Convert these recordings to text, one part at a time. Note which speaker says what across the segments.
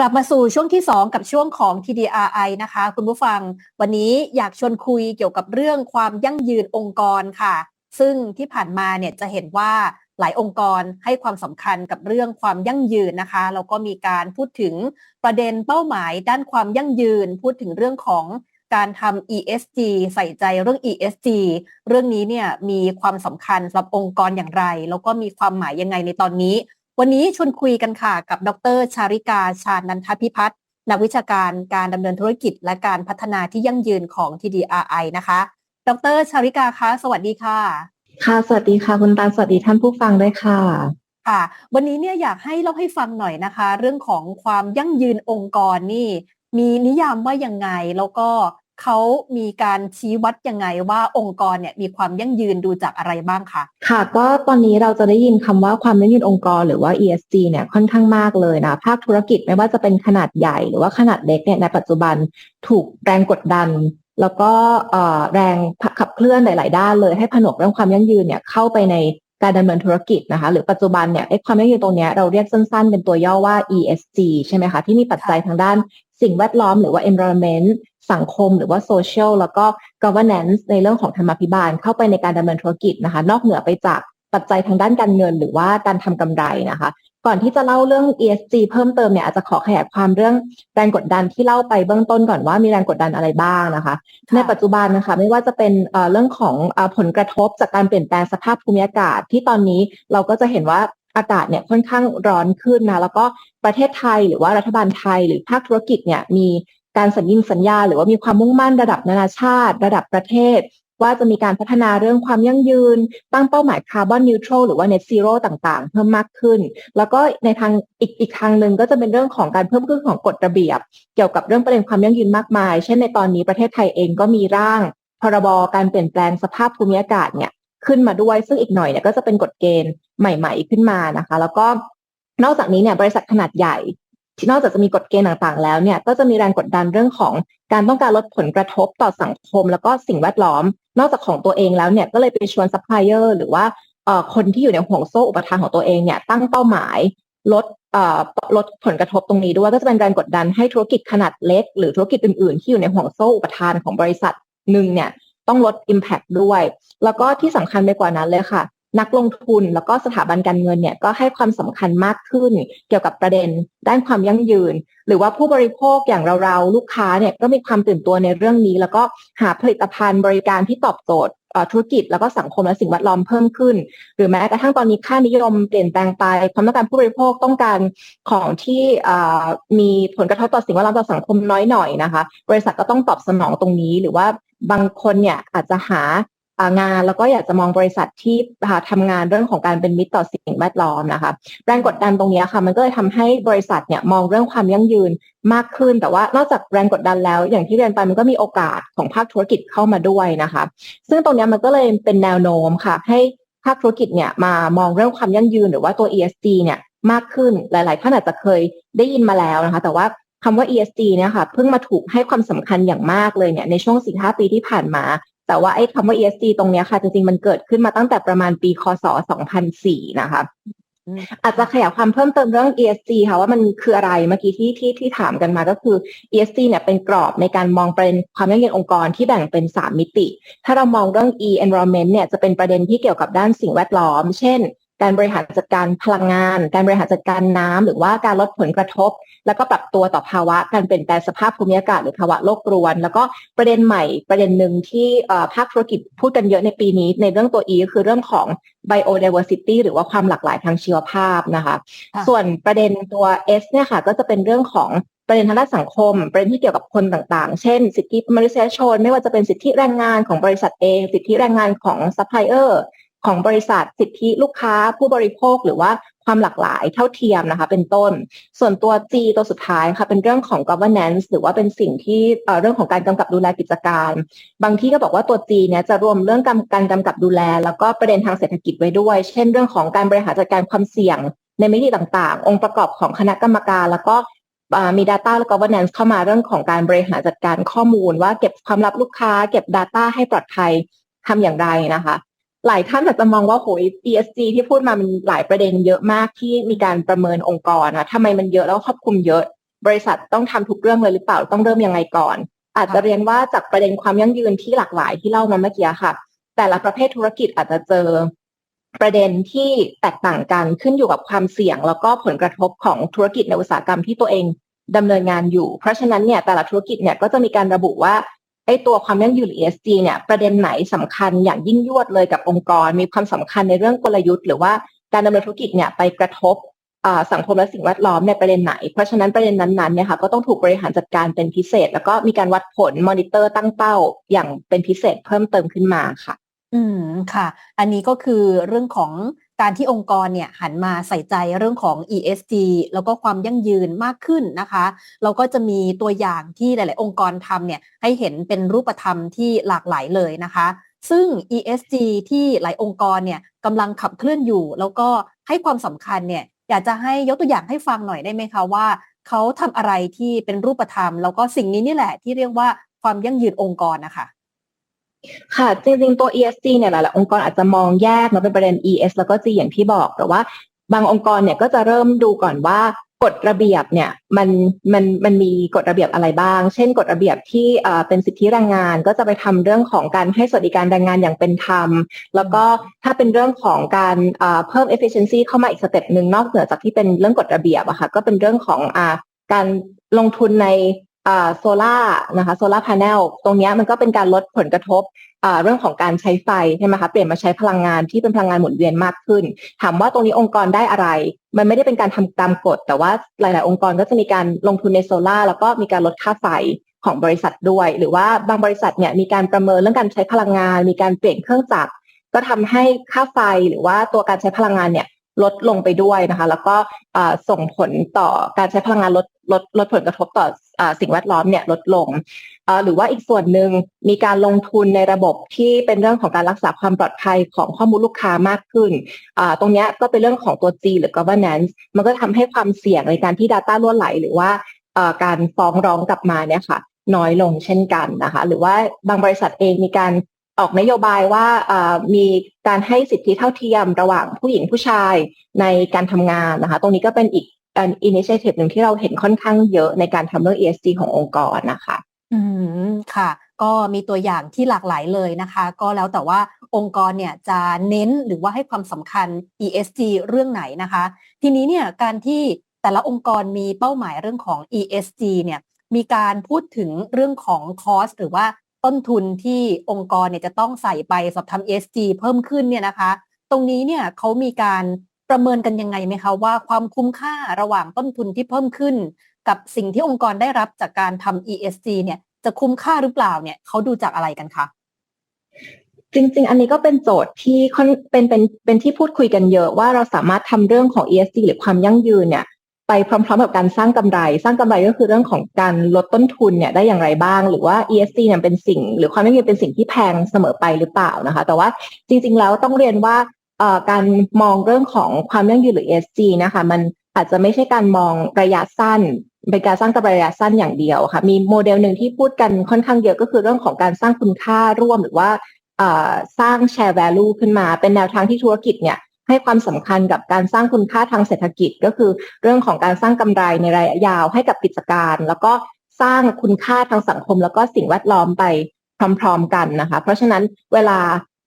Speaker 1: กลับมาสู่ช่วงที่ 2 กับช่วงของ TDRI นะคะ คุณผู้ฟังวันนี้อยากชวนคุยเกี่ยวกับเรื่องความยั่งยืนองค์กรค่ะ ซึ่งที่ผ่านมาเนี่ยจะเห็นว่าหลายองค์กรให้ความสำคัญกับเรื่องความยั่งยืนนะคะแล้วก็มีการพูดถึงประเด็นเป้าหมายด้านความยั่งยืน พูดถึงเรื่องของการทำ ESG ใส่ใจเรื่อง ESG เรื่องนี้เนี่ยมีความสำคัญสำหรับองค์กรอย่างไร แล้วก็มีความหมายยังไงในตอนนี้ วันนี้ชวนคุยกันค่ะกับดรชาริกาชานันทพิพัฒน์นักวิชาการการดำเนินธุรกิจและการพัฒนาที่ยั่งยืนของ TDRI นะคะ ดรชาริกาคะสวัสดีค่ะ
Speaker 2: ค่ะ สวัสดีค่ะ คุณตาลสวัสดีท่านผู้ฟังด้วยค่ะ
Speaker 1: ค่ะ วันนี้เนี่ยอยากให้เล่าให้ฟังหน่อยนะคะ เรื่องของความยั่งยืนองค์กรนี่ มีนิยามว่ายังไงแล้วก็ เขามีการชี้วัดยังไงว่าองค์กรเนี่ยมีความยั่งยืนดูจากอะไรบ้างคะ
Speaker 2: ค่ะ ก็ตอนนี้เราจะได้ยินคำว่าความยั่งยืนองค์กรหรือว่า ESG เนี่ยค่อนข้างมากเลยนะ ภาคธุรกิจไม่ว่าจะเป็นขนาดใหญ่หรือว่าขนาดเล็กเนี่ยในปัจจุบันถูกแรงกดดัน แล้วก็แรงขับเคลื่อนหลาย ๆ ด้านเลยให้ผนวกเรื่องความยั่งยืนเนี่ยเข้าไปในการดำเนินธุรกิจนะคะ หรือปัจจุบันเนี่ยไอ้ความยั่งยืนตรงนี้เราเรียกสั้น ๆ เป็นตัวย่อว่า ESG ใช่ไหมคะ ที่มีปัจจัยทางด้าน สิ่งแวดล้อมหรือว่า environment สังคมหรือว่า social แล้วก็ governance ในเรื่องของธรรมาภิบาลเข้าไปในการดำเนินธุรกิจนะคะ นอกเหนือไปจากปัจจัยทางด้านการเงินหรือว่าการทำกำไรนะคะ ก่อนที่จะเล่าเรื่อง ESG เพิ่มเติมเนี่ยอาจจะขอขยายความเรื่องแรงกดดันที่เล่าไปเบื้องต้นก่อนว่ามีแรงกดดันอะไรบ้างนะคะ ในปัจจุบันนะคะไม่ว่าจะเป็นเรื่องของผลกระทบจากการเปลี่ยนแปลงสภาพภูมิอากาศที่ตอนนี้เราก็จะเห็นว่า อากาศเนี่ยค่อนข้างร้อนขึ้นนะแล้วก็ประเทศไทยหรือว่ารัฐบาลไทยหรือภาคธุรกิจเนี่ยมีการสัญญิงสัญญา หรือว่ามีความมุ่งมั่นระดับนานาชาติ ระดับประเทศ ว่าจะมีการพัฒนาเรื่องความยั่งยืน ตั้งเป้าหมายคาร์บอนนิวทรัลหรือว่าเน็ตซีโร่ต่างๆ เพิ่มมากขึ้น แล้วก็ในทางอีกอีกทางหนึ่งก็จะเป็นเรื่องของการเพิ่มขึ้นของกฎระเบียบ เกี่ยวกับเรื่องประเด็นความยั่งยืนมากมาย เช่นในตอนนี้ประเทศไทยเองก็มีร่างพรบการเปลี่ยนแปลงสภาพภูมิอากาศเนี่ย ขึ้นมาด้วย ซึ่งอีกหน่อยเนี่ยก็จะเป็นกฎเกณฑ์ใหม่ ๆขึ้นมานะคะ แล้วก็นอกจากนี้เนี่ยบริษัทขนาดใหญ่ ที่นอกจากจะมีกฎเกณฑ์ต่างๆ แล้วเนี่ยก็จะมีแรงกดดันเรื่องของการต้องการลดผลกระทบต่อสังคม แล้วก็สิ่งแวดล้อม นอกจากของตัวเองแล้วเนี่ยก็เลยไปชวนซัพพลายเออร์หรือว่าคนที่อยู่ในห่วงโซ่อุปทานของตัวเองเนี่ยตั้งเป้าหมายลดลดผลกระทบตรงนี้ด้วยก็จะเป็นแรงกดดันให้ธุรกิจขนาดเล็ก หรือธุรกิจอื่นๆ ที่อยู่ในห่วงโซ่อุปทานของบริษัทหนึ่งเนี่ย ต้องลด Impact ด้วย แล้วก็ที่สำคัญไปกว่านั้นเลยค่ะ นักลงทุนแล้วก็สถาบันการเงินเนี่ยก็ให้ความสำคัญมากขึ้น เกี่ยวกับประเด็นด้านความยั่งยืน หรือว่าผู้บริโภคอย่างเราๆลูกค้าเนี่ยก็มีความตื่นตัวในเรื่องนี้ แล้วก็หาผลิตภัณฑ์บริการที่ตอบโจทย์ธุรกิจแล้วก็สังคมและสิ่งแวดล้อมเพิ่มขึ้น หรือแม้กระทั่งตอนนี้ค่านิยมเปลี่ยนแปลงไปความต้องการผู้บริโภคต้องการของที่มีผลกระทบต่อสิ่งแวดล้อมต่อสังคมน้อยหน่อยนะคะ บริษัทก็ต้องตอบสนองตรงนี้ หรือว่า บางคนเนี่ยอาจจะหางานแล้วก็อยากจะมองบริษัทที่ทำงานเรื่องของการเป็นมิตรต่อสิ่งแวดล้อมนะคะแรงกดดันตรงนี้ค่ะมันก็เลยทำให้บริษัทเนี่ยมองเรื่องความยั่งยืนมากขึ้น แต่ว่านอกจากแรงกดดันแล้ว อย่างที่เรียนไปมันก็มีโอกาสของภาคธุรกิจเข้ามาด้วยนะคะซึ่งตรงนี้มันก็เลยเป็นแนวโน้มค่ะ ให้ภาคธุรกิจเนี่ยมามองเรื่องความยั่งยืนหรือว่าตัว ESG เนี่ยมากขึ้นหลาย ๆ ท่านอาจจะเคยได้ยินมาแล้วนะคะ แต่ว่า คำว่า ESG เนี่ยค่ะเพิ่งมาถูกให้ความสำคัญอย่างมากเลยเนี่ยในช่วง4-5ปีที่ผ่านมา แต่ว่าไอ้คำว่า ESG ตรงนี้ค่ะจริงๆมันเกิดขึ้นมาตั้งแต่ประมาณปีคศ2004นะคะอาจจะขยายความเพิ่มเติมเรื่อง ESG ค่ะว่ามันคืออะไรเมื่อกี้ที่ที่ที่ถามกันมาก็คือ ESG เนี่ยเป็นกรอบในการมองประเด็นความยั่งยืนองค์กรที่แบ่งเป็น 3 มิติ ถ้าเรามองเรื่อง E environment เนี่ยจะเป็นประเด็นที่เกี่ยวกับด้านสิ่งแวดล้อม เช่น การบริหารจัดการพลังงาน การบริหารจัดการน้ำหรือว่าการลดผลกระทบ แล้วก็ปรับตัวต่อภาวะการเปลี่ยนแปลงสภาพภูมิอากาศหรือภาวะโลกรวน แล้วก็ประเด็นใหม่ประเด็นหนึ่งที่ภาคธุรกิจพูดกันเยอะในปีนี้ ในเรื่องตัว E ก็คือเรื่องของ biodiversity หรือว่าความหลากหลายทางชีวภาพนะคะ ส่วนประเด็นตัว S เนี่ยค่ะก็จะเป็นเรื่องของประเด็นทางด้านสังคม ประเด็นที่เกี่ยวกับคนต่างๆ เช่น สิทธิมนุษยชน ไม่ว่าจะเป็นสิทธิแรงงานของบริษัทเอง สิทธิแรงงานของซัพพลายเออร์ ของบริษัทสิทธิลูกค้าผู้บริโภคหรือว่าความหลากหลายเท่าเทียมนะคะ เป็นต้น ส่วนตัว G ตัวสุดท้ายค่ะเป็นเรื่องของ governance หรือว่าเป็นสิ่งที่เรื่องของการกำกับดูแลกิจการ บางที่ก็บอกว่าตัว G เนี่ยจะรวมเรื่องการกำกับดูแล แล้วก็ประเด็นทางเศรษฐกิจไว้ด้วย เช่น เรื่องของการบริหารจัดการความเสี่ยง ในมิติต่างๆ องค์ประกอบของคณะกรรมการ แล้วก็มี Data และ Governance เข้ามาเรื่องของการบริหารจัดการข้อมูล ว่าเก็บความลับลูกค้า เก็บ Data ให้ปลอดภัยทำอย่างไรนะคะ หลายท่านอาจจะมองว่าโหย ESG ที่พูดมามันหลายประเด็นเยอะมากที่มีการประเมินองค์กรนะทำไมมันเยอะแล้วครอบคลุมเยอะ บริษัทต้องทำทุกเรื่องเลยหรือเปล่าต้องเริ่มยังไงก่อน อาจจะเรียนว่าจากประเด็นความยั่งยืนที่หลากหลายที่เล่ามาเมื่อกี้ค่ะ แต่ละประเภทธุรกิจอาจจะเจอประเด็นที่แตกต่างกันขึ้นอยู่กับความเสี่ยง แล้วก็ผลกระทบของธุรกิจในอุตสาหกรรมที่ตัวเองดำเนินงานอยู่ เพราะฉะนั้นเนี่ยแต่ละธุรกิจเนี่ยก็จะมีการระบุว่า ไอ้ตัวความยั่งยืนหรือ ESG เนี่ยประเด็นไหนสำคัญอย่างยิ่งยวดเลยกับองค์กร มีความสำคัญในเรื่องกลยุทธ์หรือว่าการดำเนินธุรกิจเนี่ยไปกระทบสังคมและสิ่งแวดล้อมในประเด็นไหน เพราะฉะนั้นประเด็นนั้นๆเนี่ยค่ะก็ต้องถูกบริหารจัดการเป็นพิเศษ แล้วก็มีการวัดผลมอนิเตอร์ตั้งเป้าอย่างเป็นพิเศษเพิ่มเติมขึ้นมาค่ะ
Speaker 1: อืมค่ะ อันนี้ก็คือเรื่องของ การที่องค์กรเนี่ยหันมาใส่ใจเรื่องของ ESG แล้วก็ความยั่งยืนมากขึ้นนะคะเราก็จะมีตัวอย่างที่หลาย ๆ องค์กรทำเนี่ยให้เห็นเป็นรูปธรรมที่หลากหลายเลยนะคะ ซึ่ง ESG ที่หลายองค์กรเนี่ยกำลังขับเคลื่อนอยู่ แล้วก็ให้ความสำคัญเนี่ยอยากจะให้ยกตัวอย่างให้ฟังหน่อยได้ไหมคะว่าเขาทำอะไรที่เป็นรูปธรรม แล้วก็สิ่งนี้นี่แหละที่เรียกว่าความยั่งยืนองค์กรนะคะ
Speaker 2: ค่ะ จริงๆ ตัว ESG เนี่ยหลายๆองค์กรอาจจะมองแยกมาเป็นประเด็น ES แล้วก็ G อย่างที่บอก แต่ว่าบางองค์กรเนี่ยก็จะเริ่มดูก่อนว่ากฎระเบียบเนี่ยมันมันมันมีกฎระเบียบอะไรบ้าง เช่นกฎระเบียบที่เป็นสิทธิแรงงาน ก็จะไปทำเรื่องของการให้สวัสดิการแรงงานอย่างเป็นธรรม แล้วก็ถ้าเป็นเรื่องของการเพิ่ม efficiency เข้ามาอีกสเต็ปหนึ่งนอกเหนือจากที่เป็นเรื่องกฎระเบียบอะค่ะก็เป็นเรื่องของอการลงทุนใน โซล่านะคะโซล่าพาร์เนลตรงนี้มันก็เป็นการลดผลกระทบเรื่องของการใช้ไฟใช่ไหมคะเปลี่ยนมาใช้พลังงานที่เป็นพลังงานหมุนเวียนมากขึ้น ถามว่าตรงนี้องค์กรได้อะไร มันไม่ได้เป็นการทำตามกฎ แต่ว่าหลาย ๆ องค์กรก็จะมีการลงทุนในโซล่าแล้วก็มีการลดค่าไฟของบริษัทด้วย หรือว่าบางบริษัทเนี่ยมีการประเมินเรื่องการใช้พลังงาน มีการเปลี่ยนเครื่องจักรก็ทำให้ค่าไฟหรือว่าตัวการใช้พลังงานเนี่ยลดลงไปด้วยนะคะ แล้วก็ส่งผลต่อการใช้พลังงานลดลดลดผลกระทบต่ออ สิ่งแวดล้อมเนี่ยลดลง หรือว่าอีกส่วนหนึ่งมีการลงทุนในระบบที่เป็นเรื่องของการรักษาความปลอดภัยของข้อมูลลูกค้ามากขึ้น ตรงนี้ก็เป็นเรื่องของตัว G หรือ governance มันก็ทำให้ความเสี่ยงในการที่ Data ล่วไหล หรือว่าการฟ้องร้องกลับมาเนี่ยค่ะน้อยลงเช่นกันนะคะ หรือว่าบางบริษัทเองมีการออกนโยบายว่ามีการให้สิทธิเท่าเทียมระหว่างผู้หญิงผู้ชายในการทำงานนะคะ ตรงนี้ก็เป็นอีก อินิเชทีฟหนึ่งที่เราเห็นค่อนข้างเยอะในการทำเรื่อง ESG ขององค์กรนะคะ
Speaker 1: อืมค่ะ ก็มีตัวอย่างที่หลากหลายเลยนะคะ ก็แล้วแต่ว่าองค์กรเนี่ยจะเน้นหรือว่าให้ความสำคัญ ESG เรื่องไหนนะคะ ทีนี้เนี่ยการที่แต่ละองค์กรมีเป้าหมายเรื่องของ ESG เนี่ยมีการพูดถึงเรื่องของคอสหรือว่าต้นทุนที่องค์กรเนี่ยจะต้องใส่ไปสอบทำ ESG เพิ่มขึ้นเนี่ยนะคะ ตรงนี้เนี่ยเขามีการ ประเมินกันยังไงไหมคะว่าความคุ้มค่าระหว่างต้นทุนที่เพิ่มขึ้น กับสิ่งที่องค์กรได้รับจากการทำ ESG เนี่ยจะคุ้มค่าหรือเปล่าเนี่ยเขาดูจากอะไรกันคะ
Speaker 2: จริง ๆ อันนี้ก็เป็นโจทย์ที่เป็นเป็นเป็นที่พูดคุยกันเยอะว่าเราสามารถทำเรื่องของ ESG หรือความยั่งยืนเนี่ย ไปพร้อม ๆ กับการสร้างกำไร สร้างกำไรก็คือเรื่องของการลดต้นทุนเนี่ยได้อย่างไรบ้าง หรือว่า ESG เนี่ยเป็นสิ่ง หรือความยั่งยืนเป็นสิ่งที่แพงเสมอไปหรือเปล่านะคะ แต่ว่าจริง ๆ แล้วต้องเรียนว่า การมองเรื่องของความยั่งยืนหรือ ESG นะคะ มันอาจจะไม่ใช่การมองระยะสั้นเป็นการสร้างกำไรระยะสั้นอย่างเดียวค่ะ มีโมเดลหนึ่งที่พูดกันค่อนข้างเยอะก็คือเรื่องของการสร้างคุณค่าร่วมหรือว่าสร้างแชร์ value ขึ้นมา เป็นแนวทางที่ธุรกิจเนี่ยให้ความสำคัญกับการสร้างคุณค่าทางเศรษฐกิจ ก็คือเรื่องของการสร้างกำไรในระยะยาวให้กับกิจการ แล้วก็สร้างคุณค่าทางสังคม แล้วก็สิ่งแวดล้อมไปพร้อม ๆ กันนะคะ เพราะฉะนั้นเวลา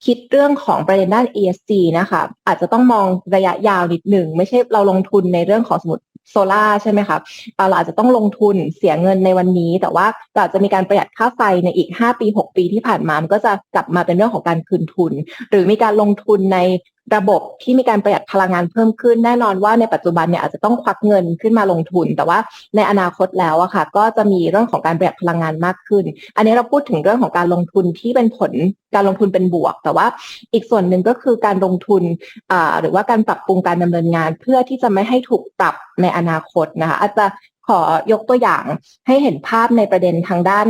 Speaker 2: คิดเรื่องของประเด็นด้าน ESG นะคะอาจจะต้องมองระยะยาวนิดหนึ่ง ไม่ใช่เราลงทุนในเรื่องของสมุดโซล่าใช่ไหมครับเราอาจจะต้องลงทุนเสียเงินในวันนี้ แต่ว่าเราจะมีการประหยัดค่าไฟในอีก 5 ปี 6 ปีที่ผ่านมา มันก็จะกลับมาเป็นเรื่องของการคืนทุน หรือมีการลงทุนใน ระบบที่มีการประหยัดพลังงานเพิ่มขึ้น แน่นอนว่าในปัจจุบันเนี่ยอาจจะต้องควักเงินขึ้นมาลงทุน แต่ว่าในอนาคตแล้วอะค่ะ ก็จะมีเรื่องของการประหยัดพลังงานมากขึ้น อันนี้เราพูดถึงเรื่องของการลงทุนที่เป็นผลการลงทุนเป็นบวก แต่ว่าอีกส่วนหนึ่งก็คือการลงทุนหรือว่าการปรับปรุงการดำเนินงาน เพื่อที่จะไม่ให้ถูกปรับในอนาคตนะคะอาจจะขอยกตัวอย่างให้เห็นภาพในประเด็นทางด้าน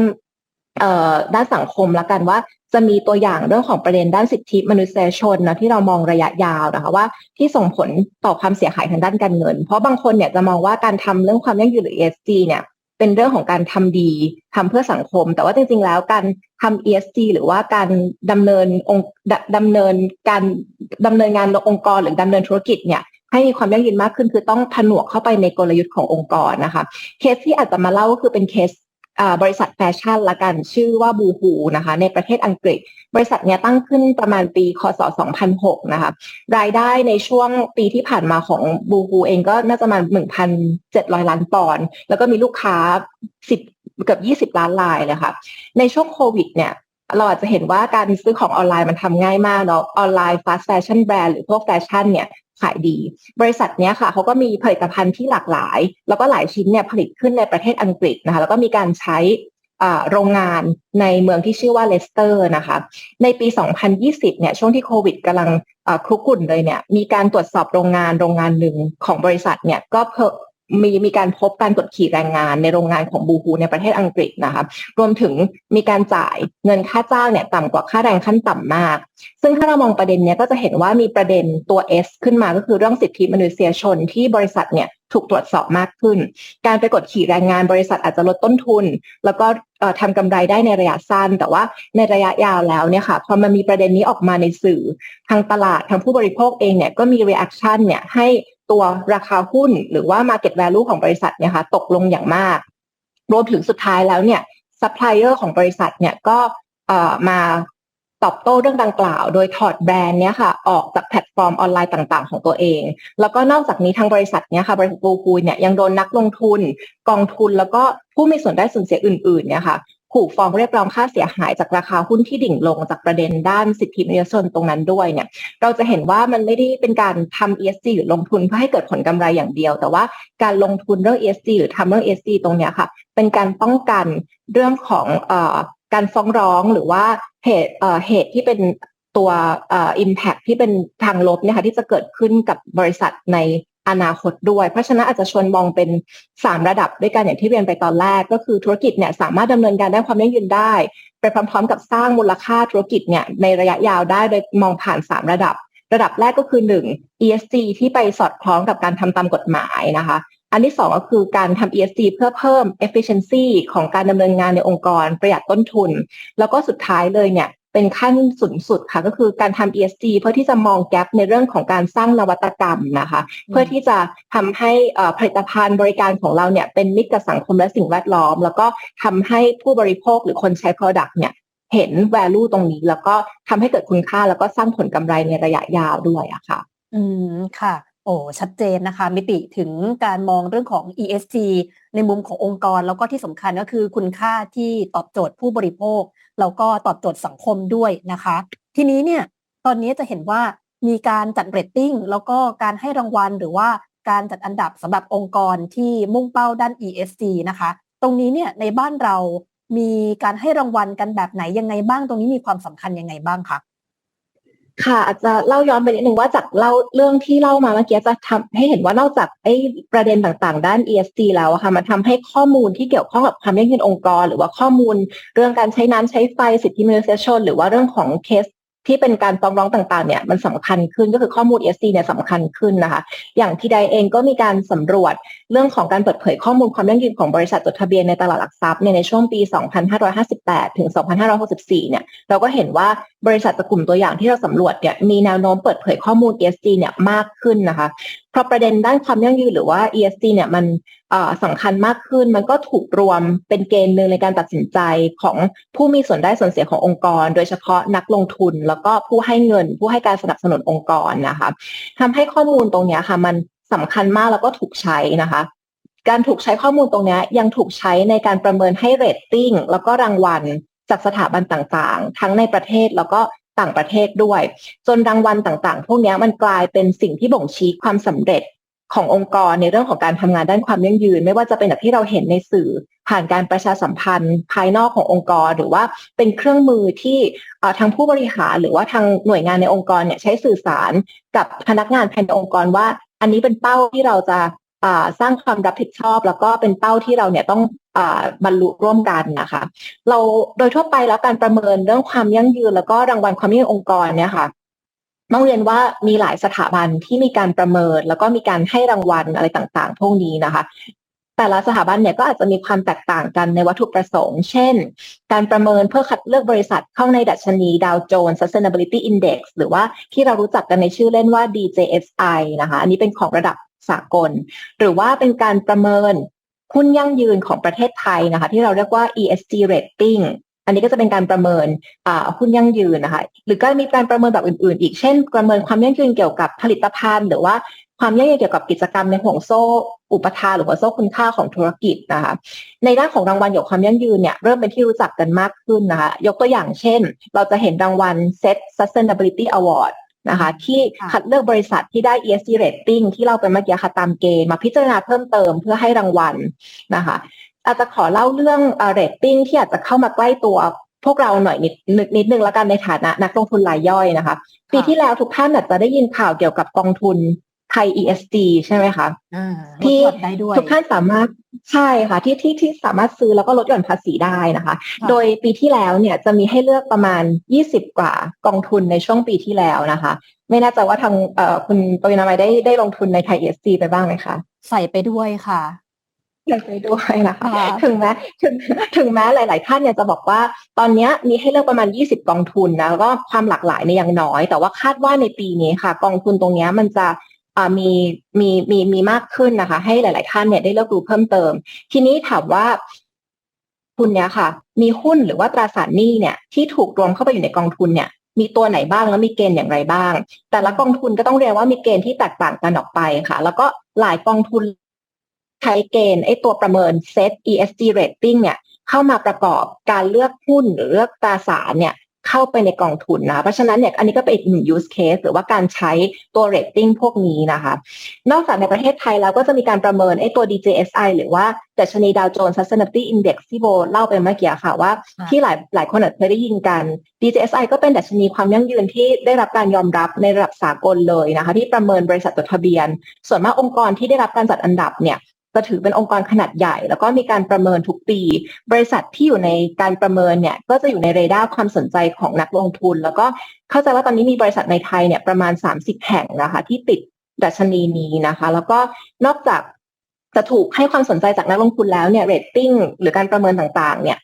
Speaker 2: ด้านสังคมละกันว่า จะมีตัวอย่างเรื่องของประเด็นด้านสิทธิมนุษยชนนะที่เรามองระยะยาวนะคะว่าที่ส่งผลต่อความเสียหายทางด้านการเงิน เพราะบางคนเนี่ยจะมองว่าการทำเรื่องความยั่งยืนหรือ ESG เนี่ยเป็นเรื่องของการทำดีทำเพื่อสังคม แต่ว่าจริงๆแล้วการทำ ESG หรือว่าการดำเนินองดำเนินการดำเนินงานองค์กรหรือดำเนินธุรกิจเนี่ยให้มีความยั่งยืนมากขึ้นคือต้องผนวกเข้าไปในกลยุทธ์ขององค์กรนะคะ เคสที่อาจจะมาเล่าก็คือเป็นเคส บริษัทแฟชั่นละกันชื่อว่าบูฮูนะคะ ในประเทศอังกฤษ บริษัทเนี้ยตั้งขึ้นประมาณปีคศ 2006 นะคะ รายได้ในช่วงปีที่ผ่านมาของบูฮูเองก็น่าจะมา 1,700 ล้านปอนด์แล้วก็มีลูกค้า 10 เกือบ 20 ล้านรายเลยค่ะ ในช่วงโควิดเนี่ยเราอาจจะเห็นว่าการซื้อของออนไลน์มันทำง่ายมากเนาะออนไลน์ฟาสต์แฟชั่นแบรนด์หรือพวกแฟชั่นเนี่ย ขายดี บริษัทเนี้ยค่ะเขาก็มีผลิตภัณฑ์ที่หลากหลาย แล้วก็หลายชิ้นเนี่ยผลิตขึ้นในประเทศอังกฤษนะคะแล้วก็มีการใช้โรงงานในเมืองที่ชื่อว่าเลสเตอร์นะคะในปี 2020 เนี่ยช่วงที่โควิดกำลังคลุกกุ่นเลยเนี่ยมีการตรวจสอบโรงงานโรงงานหนึ่งของบริษัทเนี่ยก็ มีมีการพบการกดขี่แรงงานในโรงงานของบูฮูในประเทศอังกฤษนะคะรวมถึงมีการจ่ายเงินค่าจ้างเนี่ยต่ำกว่าค่าแรงขั้นต่ำมาก ซึ่งถ้าเรามองประเด็นเนี้ยก็จะเห็นว่ามีประเด็นตัว S ขึ้นมาก็คือเรื่องสิทธิมนุษยชนที่บริษัทเนี่ยถูกตรวจสอบมากขึ้น การไปกดขี่แรงงานบริษัทอาจจะลดต้นทุน แล้วก็ทำกำไรได้ในระยะสั้น แต่ว่าในระยะยาวแล้วเนี่ยค่ะพอมันมีประเด็นนี้ออกมาในสื่อ ทางตลาดทางผู้บริโภคเองเนี่ยก็มี reaction เนี่ยให้ ตัวราคาหุ้นหรือว่า Market Value ของบริษัทเนี่ยค่ะตกลงอย่างมาก รวมถึงสุดท้ายแล้วเนี่ยซัพพลายเออร์ของบริษัทเนี่ยก็มาตอบโต้เรื่องดังกล่าว โดยถอดแบรนด์เนี้ยค่ะออกจากแพลตฟอร์มออนไลน์ต่าง ๆ ของตัวเอง แล้วก็นอกจากนี้ทางบริษัทเนี้ยค่ะบริษัทกูกูเนี่ยยังโดนนักลงทุน กองทุนแล้วก็ผู้มีส่วนได้ส่วนเสียอื่นๆเนี่ยค่ะ ถูกฟ้องเรียกร้องค่าเสียหายจากราคาหุ้นที่ดิ่งลงจากประเด็นด้านสิทธิมนุษยชนตรงนั้นด้วยเนี่ยเราจะเห็นว่ามันไม่ได้เป็นการทำ ESG หรือลงทุนเพื่อให้เกิดผลกำไรอย่างเดียว แต่ว่าการลงทุนเรื่อง ESG หรือทำเรื่อง ESG ตรงเนี้ยค่ะ เป็นการป้องกันเรื่องของอการฟ้องร้องหรือว่าเหตุเหตุที่เป็นตัว impact ที่เป็นทางลบเนี่ยค่ะที่จะเกิดขึ้นกับบริษัทใน อนาคตด้วย เพราะฉะนั้นอาจจะชวนมองเป็น 3 ระดับด้วยกันอย่างที่เรียนไปตอนแรก ก็คือธุรกิจเนี่ยสามารถดำเนินการได้ความยั่งยืนได้ ไปพร้อม ๆ กับสร้างมูลค่าธุรกิจเนี่ยในระยะยาวได้โดยมองผ่าน 3 ระดับ ระดับแรกก็คือ 1 ESG ที่ไปสอดคล้องกับการทำตามกฎหมายนะคะอันที่2ก็คือการทำ ESG เพื่อเพิ่ม efficiency ของการดำเนินงานในองค์กรประหยัดต้นทุน แล้วก็สุดท้ายเลยเนี่ย เป็นขั้นสูงสุดค่ะ ก็คือการทำ ESG เพื่อที่จะมองแกลบในเรื่องของการสร้างนวัตกรรมนะคะ เพื่อที่จะทำให้ผลิตภัณฑ์บริการของเราเนี่ยเป็นมิตรกับสังคมและสิ่งแวดล้อม แล้วก็ทำให้ผู้บริโภคหรือคนใช้ Product เนี่ยเห็น value ตรงนี้ แล้วก็ทำให้เกิดคุณค่าแล้วก็สร้างผลกำไรในระยะยาวด้วยอะค่ะ
Speaker 1: อืมค่ะโอ้ชัดเจนนะคะ มิติถึงการมองเรื่องของ ESG ในมุมขององค์กรแล้วก็ที่สำคัญก็คือคุณค่าที่ตอบโจทย์ผู้บริโภค แล้วก็ตอบโจทย์สังคมด้วยนะคะ ทีนี้เนี่ยตอนนี้จะเห็นว่ามีการจัดเรตติ้งแล้วก็การให้รางวัลหรือว่าการจัดอันดับสำหรับองค์กรที่มุ่งเป้าด้าน ESG นะคะ ตรงนี้เนี่ยในบ้านเรามีการให้รางวัลกันแบบไหนยังไงบ้าง ตรงนี้มีความสำคัญยังไงบ้างคะ
Speaker 2: ค่ะ อาจจะเล่าย้อนไปนิดนึงว่าจากเล่าเรื่องที่เล่ามาเมื่อกี้จะทำให้เห็นว่านอกจากไอ้ประเด็นต่างๆ ด้าน ESG แล้วค่ะมันทาให้ข้อมูลที่เกี่ยวข้องกับความยั่งยืนองค์กร หรือว่าข้อมูลเรื่องการใช้น้ำใช้ไฟสิทธิมนุษยชน หรือว่าเรื่องของเคส ที่เป็นการฟ้องร้องต่างๆเนี่ยมันสำคัญขึ้นก็คือข้อมูล ESG เนี่ยสำคัญขึ้นนะคะ อย่างที่ใดเองก็มีการสำรวจเรื่องของการเปิดเผยข้อมูลความยั่งยืนของบริษัทจดทะเบียนในตลาดหลักทรัพย์เนี่ยในช่วงปี 2558 ถึง 2564 เนี่ยเราก็เห็นว่าบริษัทกลุ่มตัวอย่างที่เราสำรวจเนี่ยมีแนวโน้มเปิดเผยข้อมูล ESG เนี่ยมากขึ้นนะคะ เพราะประเด็นด้านความยั่งยืนหรือว่า ESG เนี่ยมันสำคัญมากขึ้น มันก็ถูกรวมเป็นเกณฑ์หนึ่งในการตัดสินใจของผู้มีส่วนได้ส่วนเสียขององค์กร โดยเฉพาะนักลงทุน แล้วก็ผู้ให้เงิน ผู้ให้การสนับสนุนองค์กรนะคะทำให้ข้อมูลตรงนี้ค่ะ มันสำคัญมากแล้วก็ถูกใช้นะคะการถูกใช้ข้อมูลตรงนี้ยังถูกใช้ในการประเมินให้เรตติ้งแล้วก็รางวัลจากสถาบันต่างๆ ทั้งในประเทศแล้วก็ ต่างประเทศด้วย จนรางวัลต่างๆ พวกนี้มันกลายเป็นสิ่งที่บ่งชี้ความสำเร็จขององค์กรในเรื่องของการทำงานด้านความยั่งยืน ไม่ว่าจะเป็นแบบที่เราเห็นในสื่อ ผ่านการประชาสัมพันธ์ ภายนอกขององค์กร หรือว่าเป็นเครื่องมือที่ทางผู้บริหารหรือว่าทางหน่วยงานในองค์กรเนี่ยใช้สื่อสารกับพนักงานภายในองค์กรว่า อันนี้เป็นเป้าที่เราจะสร้างความรับผิดชอบ แล้วก็เป็นเป้าที่เราเนี่ยต้อง บรรลุร่วมกันนะคะเราโดยทั่วไปแล้วการประเมินเรื่องความยั่งยืน แล้วก็รางวัลความยั่งยืนองค์กรเนี่ยค่ะต้องเรียนว่ามีหลายสถาบันที่มีการประเมิน แล้วก็มีการให้รางวัลอะไรต่างๆ พวกนี้นะคะ แต่ละสถาบันเนี่ยก็อาจจะมีความแตกต่างกันในวัตถุประสงค์ เช่น การประเมินเพื่อคัดเลือกบริษัทเข้าในดัชนีดาวโจนส์ Sustainability Index หรือว่าที่เรารู้จักกันในชื่อเล่นว่า DJSI นะคะ อันนี้เป็นของระดับสากล หรือว่าเป็นการประเมิน หุ้นยั่งยืนของประเทศไทยนะคะ ที่เราเรียกว่า ESG rating อันนี้ก็จะเป็นการประเมินหุ้นยั่งยืนนะคะ หรือก็มีการประเมินแบบอื่นๆ อีกเช่น ประเมินความยั่งยืนเกี่ยวกับผลิตภัณฑ์ หรือว่าความยั่งยืนเกี่ยวกับกิจกรรมในห่วงโซ่อุปทานหรือห่วงโซ่คุณค่าของธุรกิจนะคะ ในด้านของรางวัลเกี่ยวกับความยั่งยืนเนี่ยเริ่มเป็นที่รู้จักกันมากขึ้นนะคะ ยกตัวอย่างเช่น เราจะเห็นรางวัล Set Sustainability Award นะคะ ที่คัดเลือกบริษัทที่ได้ ESG rating ที่เราเป็นเมื่อกี้ค่ะตามเกณฑ์มาพิจารณาเพิ่มเติมเพื่อให้รางวัลนะคะอาจจะขอเล่าเรื่องเรตติ้งที่อาจจะเข้ามาใกล้ตัวพวกเราหน่อยนิดนิดนึงแล้วกันในฐานะนักลงทุนรายย่อยนะคะ ปีที่แล้วทุกท่านอาจจะได้ยินข่าวเกี่ยวกับกองทุน ไทย ESG ใช่ไหมคะ
Speaker 1: ที่
Speaker 2: ทุกท่านสามารถใช่ค่ะที่ที่ที่สามารถซื้อแล้วก็ลดหย่อนภาษีได้นะคะ โดยปีที่แล้วเนี่ยจะมีให้เลือกประมาณ 20 กว่ากองทุนในช่วงปีที่แล้วนะคะ ไม่แน่ใจว่าทางเอ่อคุณปวินามัยได้ได้ลงทุนในไทย ESG ไปบ้างไหมคะ
Speaker 1: ใส่ไปด้วยค่ะ
Speaker 2: ใส่ไปด้วยนะคะถึงแม้ถึงถึงแม้หลาย ๆ ท่านเนี่ยจะบอกว่า ตอนนี้มีให้เลือกประมาณ 20 กองทุนนะแล้วก็ความหลากหลายในยังน้อย แต่ว่าคาดว่าในปีนี้ค่ะ กองทุนตรงนี้มันจะ มีมีมีมีมากขึ้นนะคะ ให้หลาย ๆ ท่านเนี่ยได้เลือกดูเพิ่มเติม ทีนี้ถามว่าคุณเนี้ยค่ะ มีหุ้นหรือว่าตราสารหนี้เนี่ย ที่ถูกรวมเข้าไปอยู่ในกองทุนเนี่ย มีตัวไหนบ้างแล้วมีเกณฑ์อย่างไรบ้าง แต่ละกองทุนก็ต้องเรียนว่ามีเกณฑ์ที่แตกต่างกันออกไปค่ะ แล้วก็หลายกองทุนใช้เกณฑ์ไอ้ตัวประเมิน Set ESG rating เนี่ย เข้ามาประกอบการเลือกหุ้นหรือเลือกตราสารเนี่ย เข้าไปในกองทุนนะ เพราะฉะนั้นเนี่ยอันนี้ก็เป็นอีกหนึ่ง use case หรือว่าการใช้ตัว rating พวกนี้นะคะ นอกจากในประเทศไทยแล้วก็จะมีการประเมินไอ้ตัว DJSI หรือว่าดัชนีดาวโจนส์ Sustainability Index ที่โบเล่าไปเมื่อกี้ค่ะว่าที่หลายหลายคนอาจจะได้ยินกัน DJSI ก็เป็นดัชนีความยั่งยืนที่ได้รับการยอมรับในระดับสากลเลยนะคะ ที่ประเมินบริษัทจดทะเบียน ส่วนมากองค์กรที่ได้รับการจัดอันดับเนี่ย จะถือเป็นองค์กรขนาดใหญ่ แล้วก็มีการประเมินทุกปี บริษัทที่อยู่ในการประเมินเนี่ยก็จะอยู่ในเรดาร์ความสนใจของนักลงทุน แล้วก็เข้าใจว่าตอนนี้มีบริษัทในไทยเนี่ยประมาณ 30 แห่งนะคะ ที่ติดดัชนีนี้นะคะ แล้วก็นอกจากจะถูกให้ความสนใจจากนักลงทุนแล้วเนี่ยเรตติ้งหรือการประเมินต่างๆ เนี่ย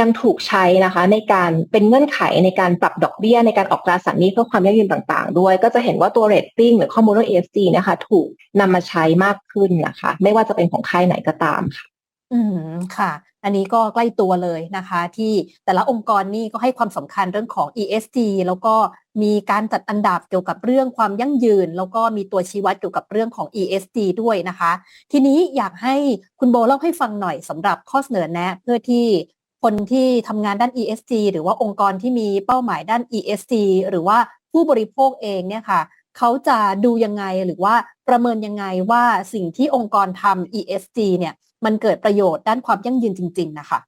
Speaker 2: ยังถูกใช้นะคะ ในการเป็นเงื่อนไขในการปรับดอกเบี้ยในการออกตราสารหนี้เพื่อความยั่งยืนต่างๆ ด้วย ก็จะเห็นว่าตัวเรตติ้งหรือข้อมูลเรื่อง ESG นะคะ ถูกนำมาใช้มากขึ้นนะคะ ไม่ว่าจะเป็นของค่ายไหนก็ตามค่ะ
Speaker 1: อืมค่ะ อันนี้ก็ใกล้ตัวเลยนะคะ ที่แต่ละองค์กรนี่ก็ให้ความสำคัญเรื่องของ ESG แล้วก็มีการจัดอันดับเกี่ยวกับเรื่องความยั่งยืน แล้วก็มีตัวชี้วัดเกี่ยวกับเรื่องของ ESG ด้วยนะคะ ทีนี้อยากให้คุณโบเล่าให้ฟังหน่อยสำหรับข้อเสนอแนะ เพื่อที่ คนที่ทำงานด้าน ESG หรือว่าองค์กรที่มีเป้าหมายด้าน ESG หรือว่าผู้บริโภคเองเนี่ยค่ะเขาจะดูยังไงหรือว่าประเมินยังไงว่าสิ่งที่องค์กรทำ ESG เนี่ยมันเกิดประโยชน์ด้านความยั่งยืนจริง ๆ นะคะ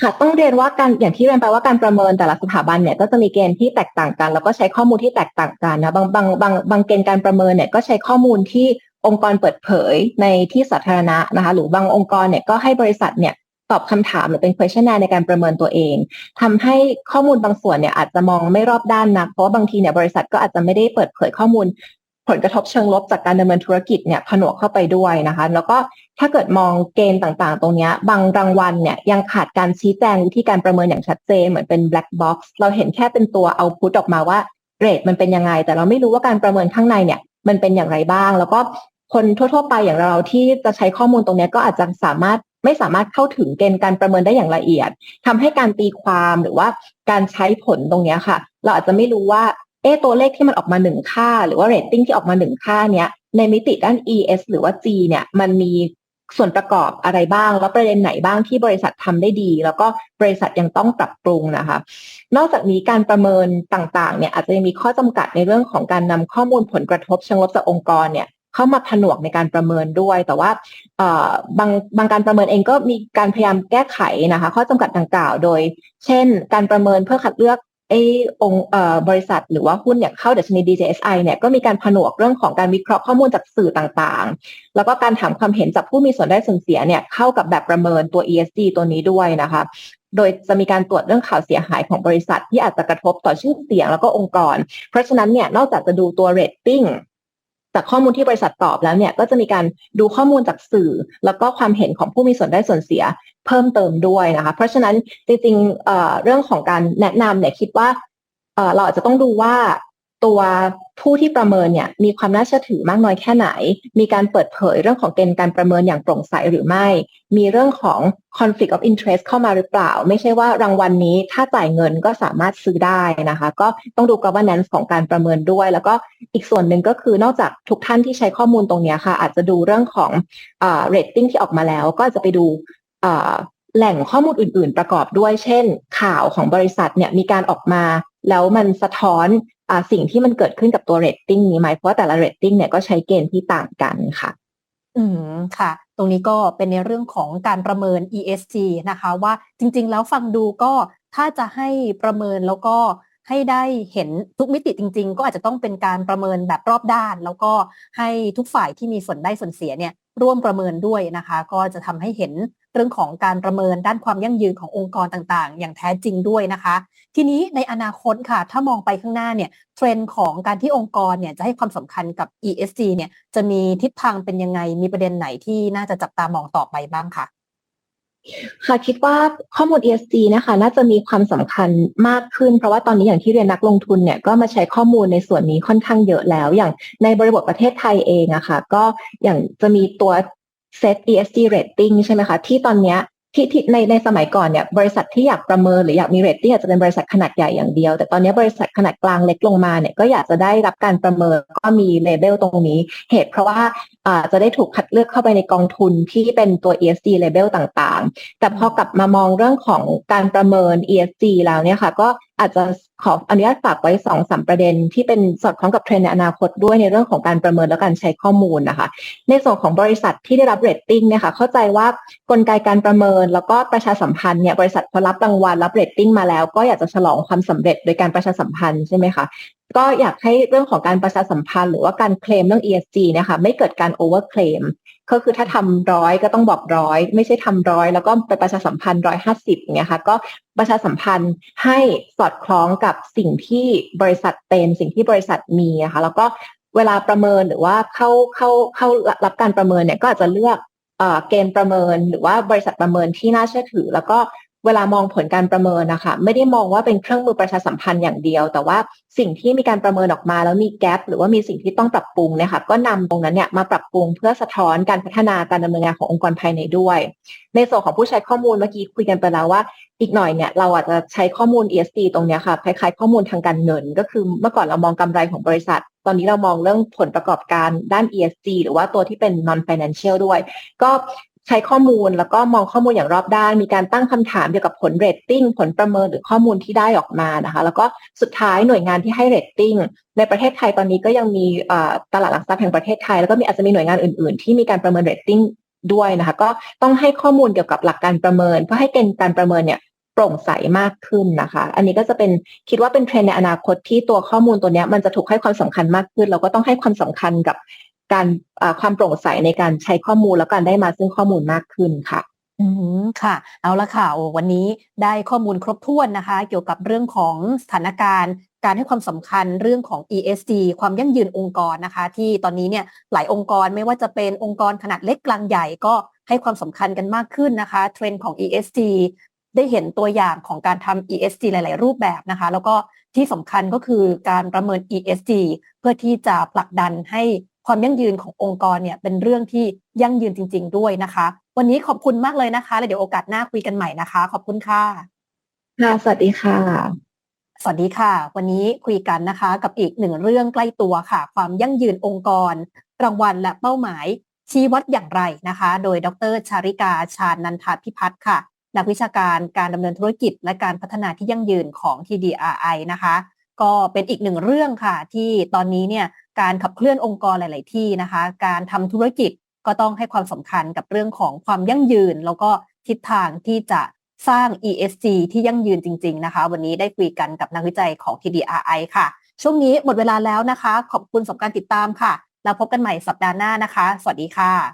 Speaker 2: ค่ะต้องเรียนว่าการอย่างที่เรียนไปว่าการประเมินแต่ละสถาบันเนี่ยก็จะมีเกณฑ์ที่แตกต่างกัน แล้วก็ใช้ข้อมูลที่แตกต่างกันนะบางบางบางบางเกณฑ์การประเมินเนี่ยก็ใช้ข้อมูลที่องค์กรเปิดเผยในที่สาธารณะนะคะหรือบางองค์กรเนี่ยก็ให้บริษัทเนี่ย ตอบคำถามหรือเป็น questionnaire ในการประเมินตัวเองทำให้ข้อมูลบางส่วนเนี่ยอาจจะมองไม่รอบด้านนะเพราะว่าบางทีเนี่ยบริษัทก็อาจจะไม่ได้เปิดเผยข้อมูล ผลกระทบเชิงลบจากการดำเนินธุรกิจเนี่ยผนวกเข้าไปด้วยนะคะ แล้วก็ถ้าเกิดมองเกณฑ์ต่างๆ ตรงนี้บางรางวัลเนี่ยยังขาดการชี้แจงวิธีการประเมินอย่างชัดเจนเหมือนเป็น black box เราเห็นแค่เป็นตัวเอาพุตออกมาว่าเรทมันเป็นยังไง แต่เราไม่รู้ว่าการประเมินข้างในเนี่ยมันเป็นอย่างไรบ้าง แล้วก็คนทั่ว ๆ ไปอย่างเราที่จะใช้ข้อมูลตรงนี้ก็อาจจะสามารถ ไม่สามารถเข้าถึงเกณฑ์การประเมินได้อย่างละเอียดทำให้การตีความหรือว่าการใช้ผลตรงนี้ค่ะ เราอาจจะไม่รู้ว่าเอตัวเลขที่มันออกมาหนึ่งค่า หรือว่าเรตติ้งที่ออกมาหนึ่งค่าเนี้ยในมิติด้าน ES หรือว่า G เนี่ยมันมีส่วนประกอบอะไรบ้าง แล้วประเด็นไหนบ้างที่บริษัททำได้ดี แล้วก็บริษัทยังต้องปรับปรุงนะคะ นอกจากนี้การประเมินต่างๆเนี่ยอาจจะมีข้อจำกัดในเรื่องของการนำข้อมูลผลกระทบเชิงลบจากองค์กรเนี่ย เข้ามาผนวกในการประเมินด้วย แต่ว่าบางบางการประเมินเองก็มีการพยายามแก้ไขนะคะ ข้อจำกัดดังกล่าวโดย เช่น การประเมินเพื่อคัดเลือกไอ้องค์บริษัทหรือว่าหุ้นเนี่ยเข้าดัชนี DJSI เนี่ยก็มีการผนวกเรื่องของการวิเคราะห์ข้อมูลจากสื่อต่างๆ แล้วก็การถามความเห็นจากผู้มีส่วนได้ส่วนเสียเนี่ยเข้ากับแบบประเมินตัว ESG ตัวนี้ด้วยนะคะ โดยจะมีการตรวจเรื่องข่าวเสียหายของบริษัทที่อาจจะกระทบต่อชื่อเสียงแล้วก็องค์กร เพราะฉะนั้นเนี่ยนอกจากจะดูตัว rating จากข้อมูลที่บริษัทตอบแล้วเนี่ยก็จะมีการดูข้อมูลจากสื่อ แล้วก็ความเห็นของผู้มีส่วนได้ส่วนเสียเพิ่มเติมด้วยนะคะ เพราะฉะนั้นจริงๆเเรื่องของการแนะนำเนี่ยคิดว่าเเราอาจจะต้องดูว่า ตัวผู้ที่ประเมินเนี่ยมีความน่าเชื่อถือมากน้อยแค่ไหน มีการเปิดเผยเรื่องของเกณฑ์การประเมินอย่างโปร่งใสหรือไม่ มีเรื่องของ conflict of interest เข้ามาหรือเปล่า ไม่ใช่ว่ารางวัลนนี้ถ้าจ่ายเงินก็สามารถซื้อได้นะคะ ก็ต้องดู governance ของการประเมินด้วย แล้วก็อีกส่วนหนึ่งก็คือนอกจากทุกท่านที่ใช้ข้อมูลตรงนี้ค่ะ อาจจะดูเรื่องของเอ่อ rating ที่ออกมาแล้ว ก็จะไปดูแหล่งข้อมูลอื่น ๆ ประกอบด้วย เช่น ข่าวของบริษัทเนี่ยมีการออกมา แล้วมันสะท้อน สิ่งที่มันเกิดขึ้นกับตัวเรตติ้งนี้ไหมเพราะว่าแต่ละเรตติ้งเนี่ยก็ใช้เกณฑ์ที่ต่างกันค่ะ
Speaker 1: อืมค่ะ ตรงนี้ก็เป็นในเรื่องของการประเมิน ESG นะคะ ว่าจริง ๆ แล้วฟังดูก็ถ้าจะให้ประเมินแล้วก็ให้ได้เห็นทุกมิติจริง ๆ ก็อาจจะต้องเป็นการประเมินแบบรอบด้าน แล้วก็ให้ทุกฝ่ายที่มีส่วนได้ส่วนเสียเนี่ยร่วมประเมินด้วยนะคะ ก็จะทำให้เห็น เรื่องของการประเมินด้านความยั่งยืนขององค์กรต่างๆ อย่างแท้จริงด้วยนะคะ ทีนี้ในอนาคตค่ะ ถ้ามองไปข้างหน้าเนี่ยเทรนด์ของการที่องค์กรเนี่ยจะให้ความสำคัญกับ ESG เนี่ยจะมีทิศทางเป็นยังไงมีประเด็นไหนที่น่าจะจับตามองต่อไปบ้างคะ
Speaker 2: ค่ะคิดว่าข้อมูล ESG นะคะ น่าจะมีความสำคัญมากขึ้น เพราะว่าตอนนี้อย่างที่เรียนนักลงทุนเนี่ยก็มาใช้ข้อมูลในส่วนนี้ค่อนข้างเยอะแล้ว อย่างในบริบทประเทศไทยเองอะค่ะก็อย่างจะมีตัว เซต ESG rating ใช่ไหมคะ ที่ตอนเนี้ยที่ที่ในในสมัยก่อนเนี่ยบริษัทที่อยากประเมินหรืออยากมีเรตติ้งอาจจะเป็นบริษัทขนาดใหญ่อย่างเดียว แต่ตอนนี้บริษัทขนาดกลางเล็กลงมาเนี่ยก็อยากจะได้รับการประเมินก็มีเลเบลตรงนี้ เหตุเพราะว่าอ่าจะได้ถูกคัดเลือกเข้าไปในกองทุนที่เป็นตัว ESG label ต่างๆ แต่พอกลับมามองเรื่องของการประเมิน ESG แล้วเนี่ยค่ะก็ อาจจะขออนุญาตฝากไว้สองสามประเด็นที่เป็นสอดคล้องกับเทรนด์ในอนาคตด้วยในเรื่องของการประเมินและการใช้ข้อมูลนะคะ ในส่วนของบริษัทที่ได้รับเรตติ้งเนี่ยค่ะเข้าใจว่ากลไกการประเมินแล้วก็ประชาสัมพันธ์เนี่ยบริษัทพอรับรางวัลรับเรตติ้งมาแล้ว ก็อยากจะฉลองความสำเร็จโดยการประชาสัมพันธ์ใช่ไหมคะ ก็อยากให้เรื่องของการประชาสัมพันธ์หรือว่าการเคลมเรื่อง ESG เนี่ยค่ะไม่เกิดการโอเวอร์เคลมก็คือถ้าทำร้อยก็ต้องบอกร้อยไม่ใช่ทำร้อยแล้วก็ไปประชาสัมพันธ์ร้อยห้าสิบอย่างเงี้ยค่ะก็ประชาสัมพันธ์ให้สอดคล้องกับสิ่งที่บริษัทเป็นสิ่งที่บริษัทมีนะคะแล้วก็เวลาประเมินหรือว่าเข้าเข้าเข้ารับการประเมินเนี่ยก็อาจจะเลือกเกณฑ์ประเมินหรือว่าบริษัทประเมินที่น่าเชื่อถือ แล้วก็ เวลามองผลการประเมินนะคะไม่ได้มองว่าเป็นเครื่องมือประชาสัมพันธ์อย่างเดียว แต่ว่าสิ่งที่มีการประเมินออกมาแล้วมีแกลบหรือว่ามีสิ่งที่ต้องปรับปรุงเนี่ยค่ะก็นำตรงนั้นเนี่ยมาปรับปรุงเพื่อสะท้อนการพัฒนาการดำเนินงานขององค์กรภายในด้วย ในส่วนของผู้ใช้ข้อมูลเมื่อกี้คุยกันไปแล้วว่า อีกหน่อยเนี่ยเราอาจจะใช้ข้อมูล ESG ตรงนี้ค่ะคล้ายๆ ข้อมูลทางการเงิน ก็คือเมื่อก่อนเรามองกำไรของบริษัท ตอนนี้เรามองเรื่องผลประกอบการด้าน ESG หรือว่าตัวที่เป็น non financial ด้วย ก็ ใช้ข้อมูลแล้วก็มองข้อมูลอย่างรอบด้าน มีการตั้งคำถามเกี่ยวกับผลเรตติ้งผลประเมินหรือข้อมูลที่ได้ออกมานะคะ แล้วก็สุดท้ายหน่วยงานที่ให้เรตติ้งในประเทศไทยตอนนี้ก็ยังมีตลาดหลักทรัพย์แห่งประเทศไทย แล้วก็มีอาจจะมีหน่วยงานอื่น ๆ ที่มีการประเมินเรตติ้งด้วยนะคะ ก็ต้องให้ข้อมูลเกี่ยวกับหลักการประเมิน เพื่อให้เกณฑ์การประเมินเนี่ยโปร่งใสมากขึ้นนะคะ อันนี้ก็จะเป็นคิดว่าเป็นเทรนในอนาคตที่ตัวข้อมูลตัวนี้มันจะถูกให้ความสำคัญมากขึ้น เราก็ต้องให้ความสำคัญกับ การความโปร่งใสในการใช้ข้อมูลแล้วการได้มาซึ่งข้อมูลมากขึ้นค่ะ
Speaker 1: อืมค่ะ เอาละค่ะวันนี้ได้ข้อมูลครบถ้วนนะคะ เกี่ยวกับเรื่องของสถานการณ์การให้ความสำคัญเรื่องของ ESG ความยั่งยืนองค์กรนะคะ ที่ตอนนี้เนี่ยหลายองค์กรไม่ว่าจะเป็นองค์กรขนาดเล็กกลางใหญ่ก็ให้ความสำคัญกันมากขึ้นนะคะ เทรนด์ของ ESG ได้เห็นตัวอย่างของการทำ ESG หลาย ๆ รูปแบบนะคะ แล้วก็ที่สำคัญก็คือการประเมิน ESG เพื่อที่จะผลักดันให้ ความยั่งยืนขององค์กรเนี่ยเป็นเรื่องที่ยั่งยืนจริง ๆ ด้วยนะคะ วันนี้ขอบคุณมากเลยนะคะแล้วเดี๋ยวโอกาสหน้าคุยกันใหม่นะคะ ขอบคุณค่ะ
Speaker 2: ค่ะสวัสดีค่ะ
Speaker 1: สวัสดีค่ะ วันนี้คุยกันนะคะ กับอีกหนึ่งเรื่องใกล้ตัวค่ะ ความยั่งยืนองค์กร รางวัลและเป้าหมาย ชี้วัดอย่างไรนะคะ โดยดรชาริกาชาญนันทพิพัฒน์ค่ะ นักวิชาการการดำเนินธุรกิจ และการพัฒนาที่ยั่งยืนของ TDRI นะคะ ก็เป็นอีกหนึ่งเรื่องค่ะ ที่ตอนนี้เนี่ย การขับเคลื่อนองค์กรหลาย ๆ ที่นะคะ การทำธุรกิจก็ต้องให้ความสำคัญกับเรื่องของความยั่งยืน แล้วก็ทิศทางที่จะสร้าง ESG ที่ยั่งยืนจริง ๆ นะคะ วันนี้ได้คุยกันกับนักวิจัยของ TDRI ค่ะ ช่วงนี้หมดเวลาแล้วนะคะ ขอบคุณสำหรับการติดตามค่ะ แล้วพบกันใหม่สัปดาห์หน้านะคะ สวัสดีค่ะ